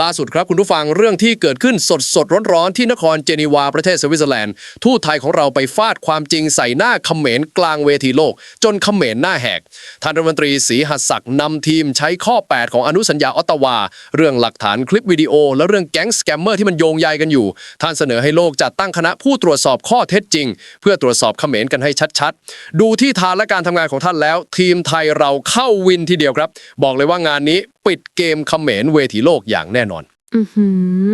ล่าสุดครับคุณผู้ฟังเรื่องที่เกิดขึ้นสดสดๆร้อนๆที่นครเจนีวาประเทศสวิตเซอร์แลนด์ทูตไทยของเราไปฟาดความจริงใส่หน้าเขมรกลางเวทีโลก จนเขมรหน้าแหกท่านรัฐมนตรีศรีหัสศักดิ์นำทีมใช้ข้อ 8 ของอนุสัญญาออตตาวา เรื่องหลักฐานคลิปวิดีโอ และเรื่องแก๊งสแกมเมอร์ที่มันโยงใยกันอยู่ ท่านเสนอให้โลกจัดตั้งคณะผู้ตรวจสอบข้อเท็จจริง เพื่อตรวจสอบเขมรกันให้ชัดๆ ดูที่ทางและการทำงานของท่านแล้ว ทีมไทยเราเข้าวินทีเดียวครับ บอกเลยว่างานนี้ปิดเกมเขมรเวทีโลกอย่างแน่นอนอือหื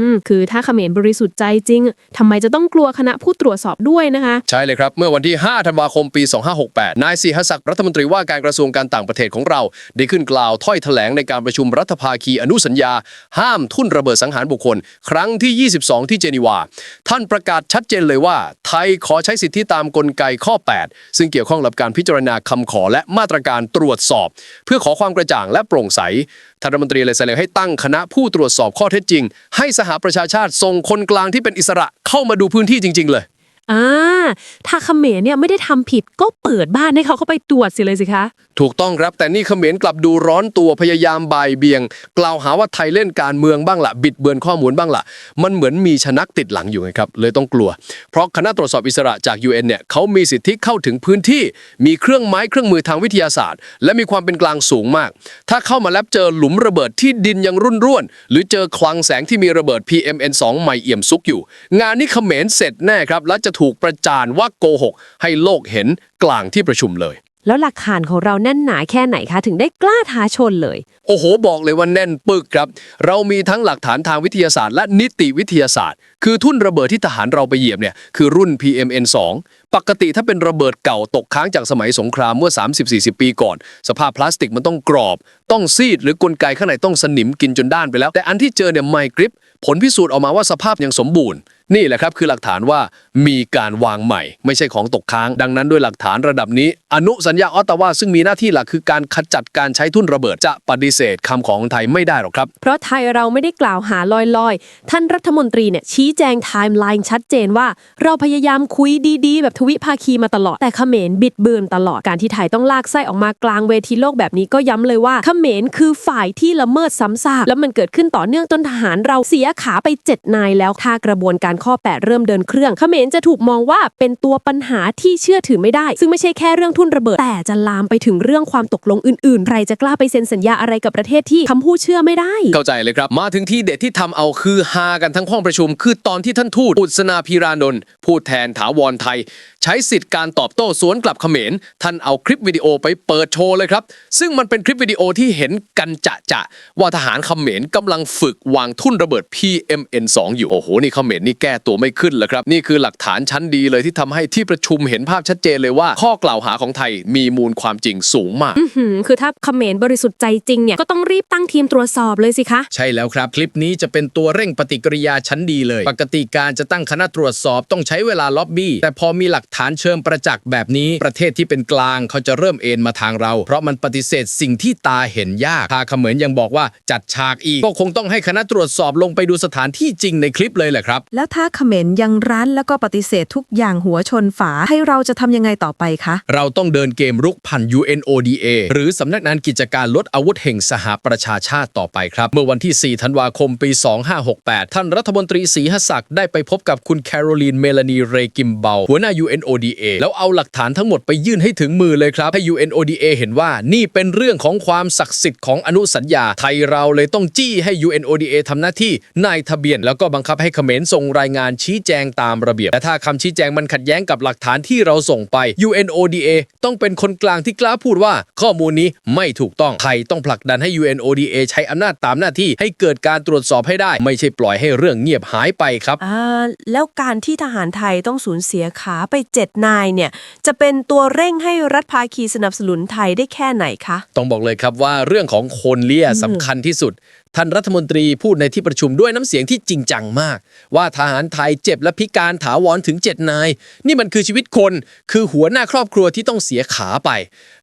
อคือถ้าเขมรบริสุทธิ์ใจจริงทำไมจะต้องกลัวคณะผู้ตรวจสอบด้วยนะคะ ใช่เลยครับ เมื่อวันที่ 5 ธันวาคมปี 2568 นายสีหศักดิ์รัฐมนตรีว่าการกระทรวงการต่างประเทศของเรา ได้ขึ้นกล่าวถ้อยแถลงในการประชุมรัฐภาคีอนุสัญญา ห้ามทุ่นระเบิดสังหารบุคคล ครั้งที่ 22 ที่เจนีวา ท่านประกาศชัดเจนเลยว่า ไทยขอใช้สิทธิตามกลไกข้อ 8 ซึ่งเกี่ยวข้องกับการพิจารณาคำขอและมาตรการตรวจสอบ เพื่อขอความกระจ่างและโปร่งใส ท่านรัฐมนตรีเลยเสนอให้ตั้งคณะผู้ตรวจสอบข้อเท็จจริง ให้สหประชาชาติส่งคนกลางที่เป็นอิสระเข้ามาดูพื้นที่จริง ๆ เลยอ่าถ้าเขมรเนี่ยไม่ได้ทำผิดก็เปิดบ้านให้เขาเข้าไปตรวจสิเลยสิคะถูกต้องครับแต่นี่เขมรกลับดูร้อนตัวพยายามบ่ายเบียง กล่าวหาว่าไทยเล่นการเมืองบ้างละบิดเบือนข้อมูลบ้างละมันเหมือนมีชนักติดหลังอยู่ไงครับเลยต้องกลัว เพราะคณะตรวจสอบอิสระจาก UN เนี่ยเขามีสิทธิเข้าถึงพื้นที่ มีเครื่องไม้เครื่องมือทางวิทยาศาสตร์ และมีความเป็นกลางสูงมาก ถ้าเข้ามาแล้วเจอหลุมระเบิดที่ดินยังรุ่นร่วน หรือเจอคลังแสงที่มีระเบิด PMN2 ใหม่เอี่ยมซุกอยู่ งานนี้เขมรเสร็จแน่ครับและจะถูกประจานว่าโกหก ให้โลกเห็นกลางที่ประชุมเลย แล้วหลักฐานของเราแน่นหนาแค่ไหนคะ ถึงได้กล้าท้าชนเลย โอ้โห บอกเลยว่าแน่นปึกครับ เรามีทั้งหลักฐานทางวิทยาศาสตร์ และนิติวิทยาศาสตร์ คือทุ่นระเบิดที่ทหารเราไปเหยียบเนี่ยคือรุ่น PMN2 ปกติถ้าเป็นระเบิดเก่าตกค้างจากสมัยสงครามเมื่อ 30-40 ปีก่อน สภาพพลาสติกมันต้องกรอบ ต้องซีดหรือกลไกข้างในต้องสนิมกินจนด้านไปแล้ว แต่อันที่เจอเนี่ยไมกริปผลพิสูจน์ออกมาว่าสภาพยังสมบูรณ์ นี่แหละครับคือหลักฐานว่ามีการวางใหม่ ไม่ใช่ของตกค้าง ดังนั้นด้วยหลักฐานระดับนี้ อนุสัญญาออตตาวาซึ่งมีหน้าที่หลักคือการขจัดการใช้ทุ่นระเบิดจะปฏิเสธคำของไทยไม่ได้หรอกครับ เพราะไทยเราไม่ได้กล่าวหาลอยๆ ท่านรัฐมนตรีเนี่ยชี้แจงไทม์ไลน์ชัดเจนว่า เราพยายามคุยดีๆ แบบทวิภาคีมาตลอด แต่เขมรบิดเบือนตลอดการที่ไทยต้องลากไส้ออกมากลางเวทีโลกแบบนี้ก็ย้ำเลยว่าเขมรคือฝ่ายที่ละเมิดซ้ำซากแล้วมันเกิดขึ้นต่อเนื่องจนทหารเราเสียขาไปเจ็ดนายแล้วถ้ากระบวนการข้อ 8 เริ่มเดินเครื่องเขมรจะถูกมองว่าเป็นตัวปัญหาที่เชื่อถือไม่ได้ ซึ่งไม่ใช่แค่เรื่องทุนระเบิด แต่จะลามไปถึงเรื่องความตกลงอื่นๆ ใครจะกล้าไปเซ็นสัญญาอะไรกับประเทศที่คำพูดเชื่อไม่ได้ เข้าใจเลยครับ มาถึงที่เด็ดที่ทำเอาคือฮากันทั้งห้องประชุม คือตอนที่ท่านทูตอุศนาพีรานนท์ผู้แทนถาวรไทย ใช้สิทธิ์การตอบโต้สวนกลับเขมรท่านเอาคลิปวิดีโอไปเปิดโชว์เลยครับ ซึ่งมันเป็นคลิปวิดีโอที่เห็นกันจะจะว่าทหารเขมรกำลังฝึกวางทุ่นระเบิด PMN2 อยู่ โอ้โห นี่เขมรนี่แก้ตัวไม่ขึ้นเลยครับ นี่คือหลักฐานชั้นดีเลยที่ทำให้ที่ประชุมเห็นภาพชัดเจนเลยว่า ข้อกล่าวหาของไทยมีมูลความจริงสูงมากคือถ้าเขมรบริสุทธิ์ใจจริงเนี่ยก็ต้องรีบตั้งทีมตรวจสอบเลยสิคะ ใช่แล้วครับ คลิปนี้จะเป็นตัวเร่งปฏิกิริยาชั้นดีเลย ปกติการจะตั้งคณะตรวจสอบต้องใช้เวลาล็อบบี้แต่พอมีหลักฐานเชิงประจักษ์แบบนี้ ประเทศที่เป็นกลางเขาจะเริ่มเอ็นมาทางเรา เพราะมันปฏิเสธสิ่งที่ตาเห็นยากถ้าเขมรยังบอกว่าจัดฉากอีก ก็คงต้องให้คณะตรวจสอบลงไปดูสถานที่จริงในคลิปเลยแหละครับ แล้วถ้าเขมรยังรั้นแล้วก็ปฏิเสธทุกอย่างหัวชนฝาให้เราจะทำยังไงต่อไปคะ เราต้องเดินเกมรุกพัน UNODA หรือสำนักงานกิจการลดอาวุธแห่งสหประชาชาติต่อไปครับ เมื่อวันที่ 4 ธันวาคมปี 2568 ท่านรัฐมนตรีศรีหศักดิ์ได้ไปพบกับคุณแคโรลีนเมลานีเรกิมเบลหัวหน้า UNODA แล้วเอาหลักฐานทั้งหมดไปยื่นให้ถึงมือเลยครับ ให้ UNODA เห็นว่านี่เป็นเรื่องของความศักดิ์สิทธิ์ของอนุสัญญา ไทยเราเลยต้องจี้ให้ UNODA ทำหน้าที่นายทะเบียน แล้วก็บังคับให้เขมรส่งรายงานชี้แจงตามระเบียบ แต่ถ้าคำชี้แจงมันขัดแย้งกับหลักฐานที่เราส่งไป UNODA ต้องเป็นคนกลางที่กล้าพูดว่า ข้อมูลนี้ไม่ถูกต้อง ไทยต้องผลักดันให้ UNODA ใช้อำนาจตามหน้าที่ ให้เกิดการตรวจสอบให้ได้ ไม่ใช่ปล่อยให้เรื่องเงียบหายไปครับ อ่า แล้วการที่ทหารไทยต้องสูญเสียขาไปเจ็ดนายเนี่ยจะเป็นตัวเร่งให้รัฐภาคีสนับสนุนไทยได้แค่ไหนคะ ต้องบอกเลยครับว่าเรื่องของคนเลี่ยสำคัญที่สุด ท่านรัฐมนตรีพูดในที่ประชุมด้วยน้ำเสียงที่จริงจังมาก ว่าทหารไทยเจ็บและพิการถาวรถึง 7 นาย นี่มันคือชีวิตคน คือหัวหน้าครอบครัวที่ต้องเสียขาไป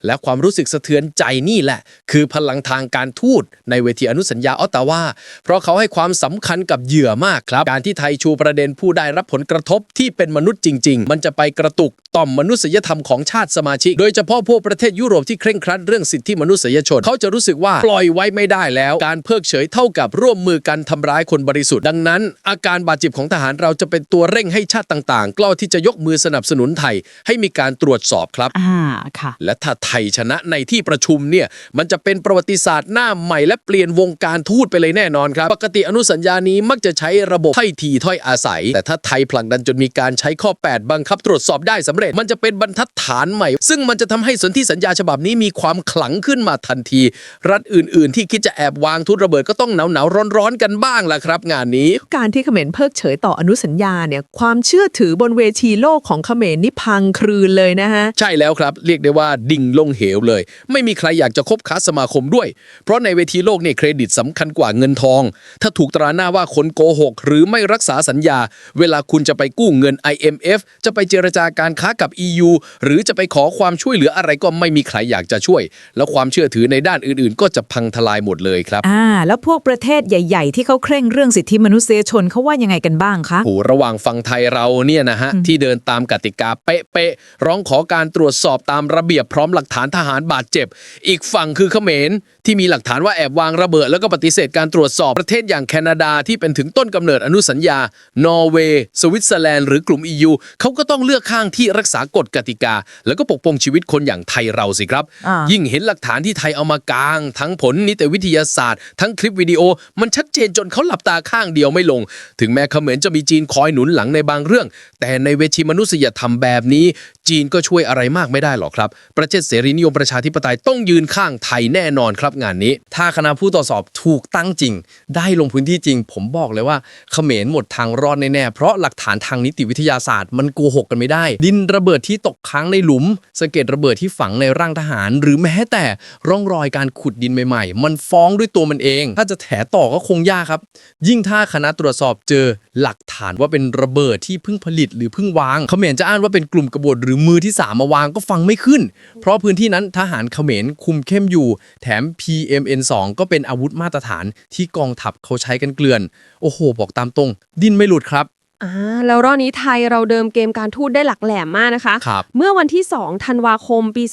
และความรู้สึกสะเทือนใจนี่แหละ คือพลังทางการทูตในเวทีอนุสัญญาออตตาวาเพราะเขาให้ความสำคัญกับเหยื่อมากครับ การที่ไทยชูประเด็นผู้ได้รับผลกระทบที่เป็นมนุษย์จริง ๆ มันจะไปกระตุก ต่อมมนุษยธรรมของชาติสมาชิก โดยเฉพาะพวกประเทศยุโรปที่เคร่งครัดเรื่องสิทธิมนุษยชน เขาจะรู้สึกว่าปล่อยไว้ไม่ได้แล้ว การเพิกเฉยเท่ากับร่วมมือกันทำร้ายคนบริสุทธิ์ ดังนั้น อาการบาดเจ็บของทหารเราจะเป็นตัวเร่งให้ชาติต่างๆ กล้าที่จะยกมือสนับสนุนไทย ให้มีการตรวจสอบครับ อ่าค่ะ และถ้าไทยชนะในที่ประชุมเนี่ยมันจะเป็นประวัติศาสตร์หน้าใหม่และเปลี่ยนวงการทูตไปเลยแน่นอนครับ ปกติอนุสัญญานี้มักจะใช้ระบบถ้อยทีถ้อยอาศัย แต่ถ้าไทยผลักดันจนมีการใช้ข้อ 8 บังคับตรวจสอบได้สำเร็จมันจะเป็นบรรทัดฐานใหม่ ซึ่งมันจะทำให้สนธิสัญญาฉบับนี้มีความขลังขึ้นมาทันที รัฐอื่น ๆ ที่คิดจะแอบวางทุนระเบิดก็ต้องหนาวหนาวร้อนร้อนๆกันบ้างล่ะครับ งานนี้ การที่เขมรเพิกเฉยต่ออนุสัญญาเนี่ยความเชื่อถือบนเวทีโลกของเขมรนี่พังคลืนเลยนะฮะใช่แล้วครับ เรียกได้ว่าดิ่งลงเหวเลย ไม่มีใครอยากจะคบค้าสมาคมด้วย เพราะในเวทีโลกเนี่ยเครดิตสำคัญกว่าเงินทอง ถ้าถูกตราหน้าว่าคนโกหก หรือไม่รักษาสัญญา เวลาคุณจะไปกู้เงิน IMF จะไปเจรจาการค้ากับ EU หรือจะไปขอความช่วยเหลืออะไรก็ไม่มีใครอยากจะช่วย แล้วความเชื่อถือในด้านอื่นๆ ก็จะพังทลายหมดเลยครับอ่าแล้วพวกประเทศใหญ่ ๆ ที่เขาเคร่งเรื่องสิทธิมนุษยชนเขาว่ายังไงกันบ้างคะโอ้โหระหว่างฝั่งไทยเราเนี่ยนะฮะที่เดินตามกติกาเป๊ะๆร้องขอการตรวจสอบตามระเบียบพร้อมหลักฐานทหารบาดเจ็บ อีกฝั่งคือเขมรที่มีหลักฐานว่าแอบวางระเบิด แล้วก็ปฏิเสธการตรวจสอบประเทศอย่างแคนาดาที่เป็นถึงต้นกำเนิดอนุสัญญา นอร์เวย์ สวิตเซอร์แลนด์หรือกลุ่ม EU เขาก็ต้องเลือกข้างที่รักษากฎกติกา แล้วก็ปกป้องชีวิตคนอย่างไทยเราสิครับ อ่ายิ่งเห็นหลักฐานที่ไทยเอามากาง ทั้งผลนิติวิทยาศาสตร์ ทั้งคลิปวิดีโอ มันชัดเจนจนเขาหลับตาข้างเดียวไม่ลง ถึงแม้เขมรจะมีจีนคอยหนุนหลังในบางเรื่อง แต่ในเวทีมนุษยธรรมแบบนี้ จีนก็ช่วยอะไรมากไม่ได้หรอกครับ ประเทศเสรีนิยมประชาธิปไตยต้องยืนข้างไทยแน่นอนครับงานนี้ ถ้าคณะผู้ตรวจสอบถูกตั้งจริง ได้ลงพื้นที่จริง ผมบอกเลยว่าเขมรหมดทางรอดแน่ๆเพราะหลักฐานทางนิติวิทยาศาสตร์มันโกหกกันไม่ได้ ดินระเบิดที่ตกค้างในหลุมสะเก็ดระเบิดที่ฝังในร่างทหาร หรือแม้แต่ร่องรอยการขุดดินใหม่ๆ มันฟ้องด้วยตัวมันเอง ถ้าจะแถต่อก็คงยากครับ ยิ่งถ้าคณะตรวจสอบเจอหลักฐานว่าเป็นระเบิดที่เพิ่งผลิตหรือเพิ่งวางเขมรจะอ้างว่าเป็นกลุ่มกบฏหรือมือที่สามมาวางก็ฟังไม่ขึ้น เพราะพื้นที่นั้นทหารเขมรคุมเข้มอยู่ แถม PMN2 ก็เป็นอาวุธมาตรฐานที่กองทัพเขาใช้กันเกลื่อน โอ้โห บอกตามตรง ดิ้นไม่หลุดครับ อ่าแล้วรอบนี้ไทยเราเดิมเกมการทูตได้หลักแหลมมากนะคะ ครับเมื่อวันที่ 2 ธันวาคม ปี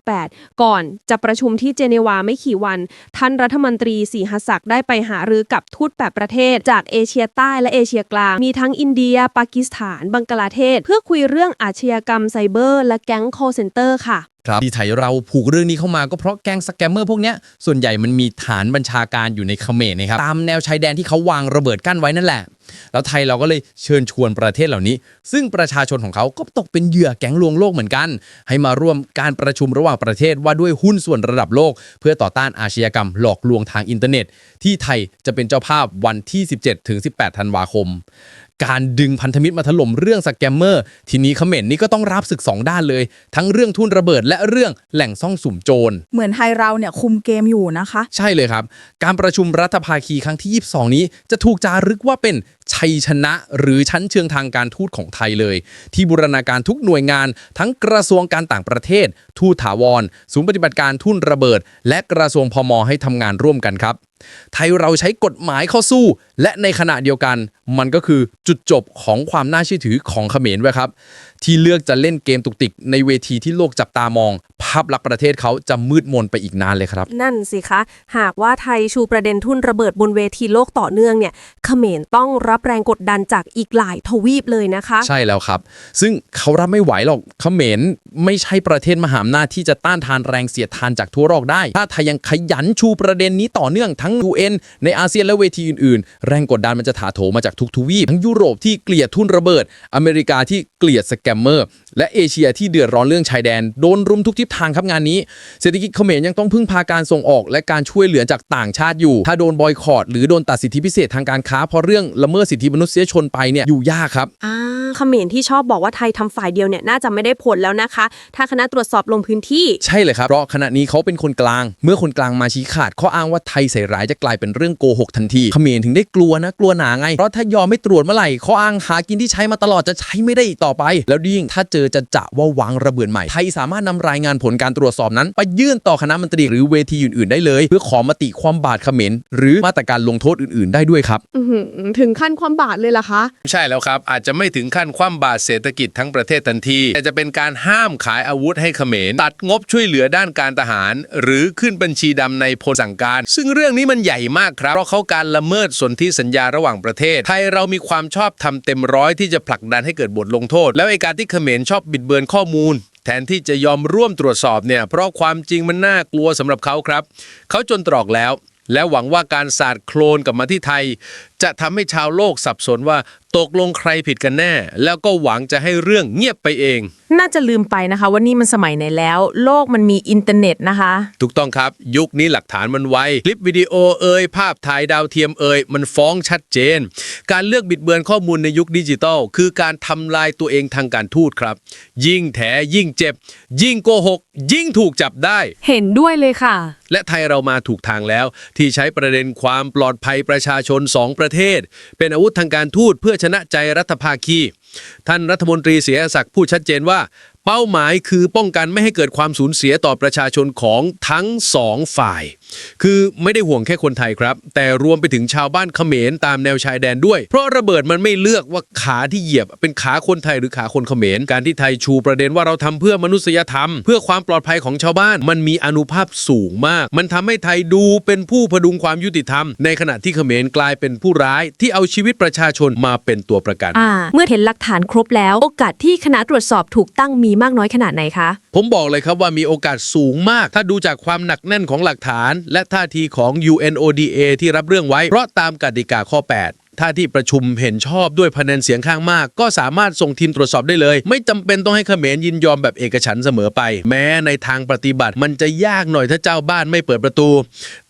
2568 ก่อนจะประชุมที่เจนีวาไม่กี่วัน ท่านรัฐมนตรีสีหศักดิ์ได้ไปหารือกับทูตแปดประเทศ จากเอเชียใต้และเอเชียกลาง มีทั้งอินเดีย ปากีสถาน บังกลาเทศ เพื่อคุยเรื่องอาชญากรรมไซเบอร์ และแก๊ง call center ค่ะครับ ที่ไทยเราผูกเรื่องนี้เข้ามาก็เพราะแก๊งสแกมเมอร์พวกเนี้ยส่วนใหญ่มันมีฐานบัญชาการอยู่ในเขมรนะครับตามแนวชายแดนที่เขาวางระเบิดกั้นไว้นั่นแหละ แล้วไทยเราก็เลยเชิญชวนประเทศเหล่านี้ ซึ่งประชาชนของเขาก็ตกเป็นเหยื่อแก๊งลวงโลกเหมือนกัน ให้มาร่วมการประชุมระหว่างประเทศว่าด้วยหุ้นส่วนระดับโลก เพื่อต่อต้านอาชญากรรมหลอกลวงทางอินเทอร์เน็ต ที่ไทยจะเป็นเจ้าภาพวันที่ 17-18 ธันวาคม การดึงพันธมิตรมาถล่มเรื่องสแกมเมอร์ ทีนี้เขมรนี่ก็ต้องรับศึกสองด้านเลย ทั้งเรื่องทุ่นระเบิดและเรื่องแหล่งซ่องสุมโจร เหมือนไทยเราเนี่ยคุมเกมอยู่นะคะ ใช่เลยครับ การประชุมรัฐภาคีครั้งที่ 22 นี้จะถูกจารึกว่าเป็น ชัยชนะ หรือชั้นเชิงทางการทูตของไทยเลย ที่บูรณาการทุกหน่วยงาน ทั้งกระทรวงการต่างประเทศ ทูตถาวร ศูนย์ปฏิบัติการทุ่นระเบิด และกระทรวงพมให้ทำงานร่วมกันครับ ไทยเราใช้กฎหมายเข้าสู้ และในขณะเดียวกัน มันก็คือจุดจบของความน่าเชื่อถือของเขมรไว้ครับ ที่เลือกจะเล่นเกมตุกติกในเวทีที่โลกจับตามอง ภาพลักษณ์ประเทศเขาจะมืดมนไปอีกนานเลยครับ นั่นสิคะ หากว่าไทยชูประเด็นทุ่นระเบิดบนเวทีโลกต่อเนื่องเนี่ยเขมรต้องรับแรงกดดันจากอีกหลายทวีปเลยนะคะ ใช่แล้วครับ ซึ่งเขารับไม่ไหวหรอกเขมรไม่ใช่ประเทศมหาอำนาจที่จะต้านทานแรงเสียดทานจากทั่วโลกได้ ถ้าไทยยังขยันชูประเด็นนี้ต่อเนื่องทั้ง UN ในอาเซียนและเวทีอื่นๆ แรงกดดันมันจะถาโถมมาจากทุกทวีปทั้งยุโรปที่เกลียดทุ่นระเบิด อเมริกาที่เกลียดสแกมเมอร์ และเอเชียที่เดือดร้อนเรื่องชายแดนโดนรุมทุกทิศทางครับงานนี้ เศรษฐกิจเขมรยังต้องพึ่งพาการส่งออก และการช่วยเหลือจากต่างชาติอยู่ ถ้าโดนบอยคอรดหรือโดนตัดสิทธิพิเศษทางการค้าเพราะเรื่องละเมิดสิทธิมนุษยชนไปเนี่ยอยู่ยากครับอ่า เขมรที่ชอบบอกว่าไทยทำฝ่ายเดียวเนี่ยน่าจะไม่ได้ผลแล้วนะคะ ถ้าคณะตรวจสอบลงพื้นที่ ใช่เลยครับเพราะขณะนี้เขาเป็นคนกลาง เมื่อคนกลางมาชี้ขาดข้ออ้างว่าไทยใส่ร้ายจะกลายเป็นเรื่องโกหกทันทีเขมรถึงได้กลัวนะกลัวหนาไง เพราะถ้ายอมไม่ตรวจเมื่อไหร่ข้ออ้างหากินที่ใช้มาตลอดจะใช้ไม่ได้อีกต่อไป แล้วแล้วยิ่งถ้าเจอจะจะว่าวางระเบิดใหม่ไทยสามารถนำรายงานผลการตรวจสอบนั้นไปยื่นต่อคณะมนตรีหรือเวทีอื่นๆ ได้เลย เพื่อขอมติความบาดเขมรหรือมาตรการลงโทษอื่นๆ ได้ด้วยครับอื้อหือถึงขั้นความบาดเลยล่ะคะ ใช่แล้วครับอาจจะไม่ถึงขั้นคว่ำบาตรเศรษฐกิจทั้งประเทศทันทีแต่จะเป็นการห้ามขายอาวุธให้เขมร ตัดงบช่วยเหลือด้านการทหาร หรือขึ้นบัญชีดำในพลสั่งการ ซึ่งเรื่องนี้มันใหญ่มากครับ เพราะเขาการละเมิดสนธิสัญญาระหว่างประเทศ ไทยเรามีความชอบทำเต็มร้อยที่จะผลักดันให้เกิดบทลงโทษ แล้วไอ้การที่เขมรชอบบิดเบือนข้อมูลแทนที่จะยอมร่วมตรวจสอบเนี่ย เพราะความจริงมันน่ากลัวสำหรับเขาครับ เขาจนตรอกแล้ว และหวังว่าการสาดโคลนกลับมาที่ไทยจะทำให้ชาวโลกสับสนว่าตกลงใครผิดกันแน่ แล้วก็หวังจะให้เรื่องเงียบไปเอง น่าจะลืมไปนะคะว่านี่มันสมัยไหนแล้ว โลกมันมีอินเทอร์เน็ตนะคะ ถูกต้องครับ ยุคนี้หลักฐานมันไวคลิปวิดีโอเอ่ยภาพถ่ายดาวเทียมเอ่ยมันฟ้องชัดเจน การเลือกบิดเบือนข้อมูลในยุคดิจิทัล คือการทำลายตัวเองทางการทูตครับ ยิ่งแถยิ่งเจ็บ ยิ่งโกหก ยิ่งถูกจับได้ เห็นด้วยเลยค่ะ และไทยเรามาถูกทางแล้ว ที่ใช้ประเด็นความปลอดภัยประชาชน 2 ประเทศ เป็นอาวุธทางการทูตเพื่อชนะใจรัฐภาคี ท่านรัฐมนตรีเสียศักดิ์พูดชัดเจนว่า เป้าหมายคือป้องกันไม่ให้เกิดความสูญเสียต่อประชาชนของทั้งสองฝ่ายคือไม่ได้ห่วงแค่คนไทยครับ แต่รวมไปถึงชาวบ้านเขมรตามแนวชายแดนด้วย เพราะระเบิดมันไม่เลือกว่าขาที่เหยียบ เป็นขาคนไทยหรือขาคนเขมรการที่ไทยชูประเด็นว่าเราทำเพื่อมนุษยธรรม เพื่อความปลอดภัยของชาวบ้าน มันมีอานุภาพสูงมาก มันทำให้ไทยดูเป็นผู้พดุงความยุติธรรม ในขณะที่เขมรกลายเป็นผู้ร้าย ที่เอาชีวิตประชาชนมาเป็นตัวประกันอ่าเมื่อเห็นหลักฐานครบแล้ว โอกาสที่คณะตรวจสอบถูกตั้งมีมากน้อยขนาดไหนคะ ผมบอกเลยครับว่ามีโอกาสสูงมาก ถ้าดูจากความหนักแน่นของหลักฐานและท่าทีของ UNODA ที่รับเรื่องไว้ เพราะตามกติกาข้อ 8ถ้าที่ประชุมเห็นชอบด้วยคะแนนเสียงข้างมาก ก็สามารถส่งทีมตรวจสอบได้เลย ไม่จำเป็นต้องให้เขมรยินยอมแบบเอกฉันเสมอไป แม้ในทางปฏิบัติมันจะยากหน่อยถ้าเจ้าบ้านไม่เปิดประตู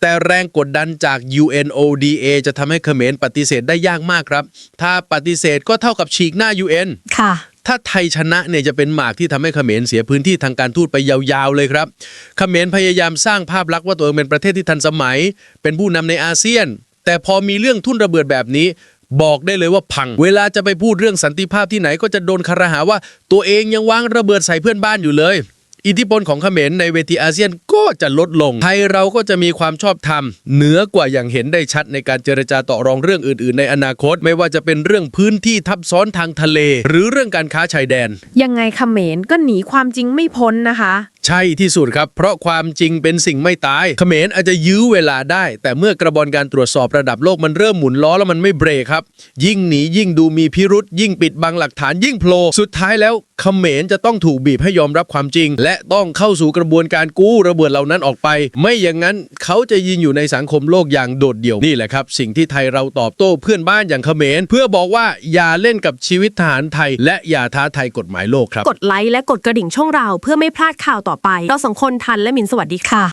แต่แรงกดดันจาก UNODA จะทำให้เขมรปฏิเสธได้ยากมากครับ ถ้าปฏิเสธก็เท่ากับฉีกหน้า UN ค่ะ ถ้าไทยชนะเนี่ยจะเป็นหมากที่ทำให้เขมรเสียพื้นที่ทางการทูตไปยาวๆเลยครับ เขมรพยายามสร้างภาพลักษณ์ว่าตัวเองเป็นประเทศที่ทันสมัย เป็นผู้นำในอาเซียน แต่พอมีเรื่องทุ่นระเบิดแบบนี้บอกได้เลยว่าพัง เวลาจะไปพูดเรื่องสันติภาพที่ไหนก็จะโดนคารหาว่า ตัวเองยังวางระเบิดใส่เพื่อนบ้านอยู่เลย อิทธิพลของเขมรในเวทีอาเซียนก็จะลดลง ไทยเราก็จะมีความชอบธรรม เหนือกว่าอย่างเห็นได้ชัดในการเจรจาต่อรองเรื่องอื่น ๆ ในอนาคต ไม่ว่าจะเป็นเรื่องพื้นที่ทับซ้อนทางทะเล หรือเรื่องการค้าชายแดน ยังไงเขมรก็หนีความจริงไม่พ้นนะคะ ใช่ที่สุดครับ เพราะความจริงเป็นสิ่งไม่ตายเขมรอาจจะยื้อเวลาได้ แต่เมื่อกระบวนการตรวจสอบระดับโลกมันเริ่มหมุนล้อแล้วมันไม่เบรกครับ ยิ่งหนียิ่งดูมีพิรุษยิ่งปิดบังหลักฐานยิ่งโผล่สุดท้ายแล้วเขมรจะต้องถูกบีบให้ยอมรับความจริง และต้องเข้าสู่กระบวนการกู้ระเบิดเหล่านั้นออกไป ไม่อย่างนั้นเขาจะยืนอยู่ในสังคมโลกอย่างโดดเดี่ยวนี่แหละครับ สิ่งที่ไทยเราตอบโต้เพื่อนบ้านอย่างเขมร เพื่อบอกว่าอย่าเล่นกับชีวิตทหารไทย และอย่าท้าทายกฎหมายโลกครับ กดไลค์และกดกระดิ่งช่องเราเพื่อไม่พลาดข่าวต่อไป เราสองคนทันและมินสวัสดีค่ะ